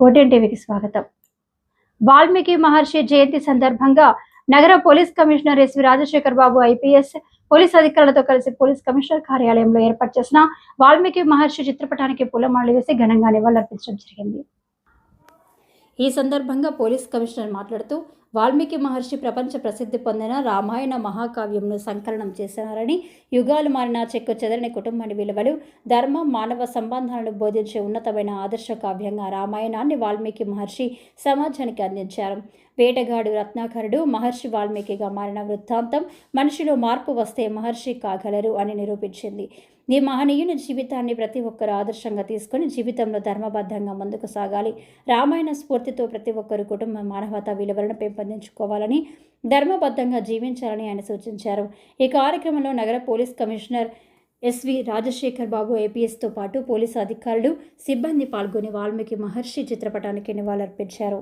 ఓటెన్ టీవీకి స్వాగతం. వాల్మీకి మహర్షి జయంతి సందర్భంగా నగర police commissioner S V Rajasekhar Babu IPS police అధికారులతో కలిసి పోలీస్ కమిషనర్ కార్యాలయంలో ఏర్పాటు చేసిన వాల్మీకి మహర్షి చిత్రపటానికి పూలమాలలు వేసి ఘనంగా నివాళులర్పించడం జరిగింది. ఈ సందర్భంగా పోలీస్ కమిషనర్ మాట్లాడుతూ వాల్మీకి మహర్షి ప్రపంచ ప్రసిద్ధి పొందిన రామాయణ మహాకావ్యంను సంకలనం చేసినారని యుగాలు మారిన చెక్కు చెదరని కుటుంబాన్ని విలువలు ధర్మం మానవ సంబంధాలను బోధించే ఉన్నతమైన ఆదర్శ కావ్యంగా రామాయణాన్ని వాల్మీకి మహర్షి సమాజానికి అందించారు. వేటగాడు రత్నాకరుడు మహర్షి వాల్మీకిగా మారిన వృత్తాంతం మనిషిలో మార్పు వస్తే మహర్షి కాగలరు అని నిరూపించింది. ఈ మహనీయుని జీవితాన్ని ప్రతి ఒక్కరు ఆదర్శంగా తీసుకొని జీవితంలో ధర్మబద్ధంగా ముందుకు సాగాలి. రామాయణ స్ఫూర్తితో ప్రతి ఒక్కరు కుటుంబ మానవతా విలువలను పెంపు పెంపొందించుకోవాలని ధర్మబద్ధంగా జీవించాలని ఆయన సూచించారు. ఈ కార్యక్రమంలో నగర police commissioner S V Rajasekhar Babu ఏపీఎస్తో పాటు పోలీసు అధికారులు సిబ్బంది పాల్గొని వాల్మీకి మహర్షి చిత్రపటానికి నివాళులర్పించారు.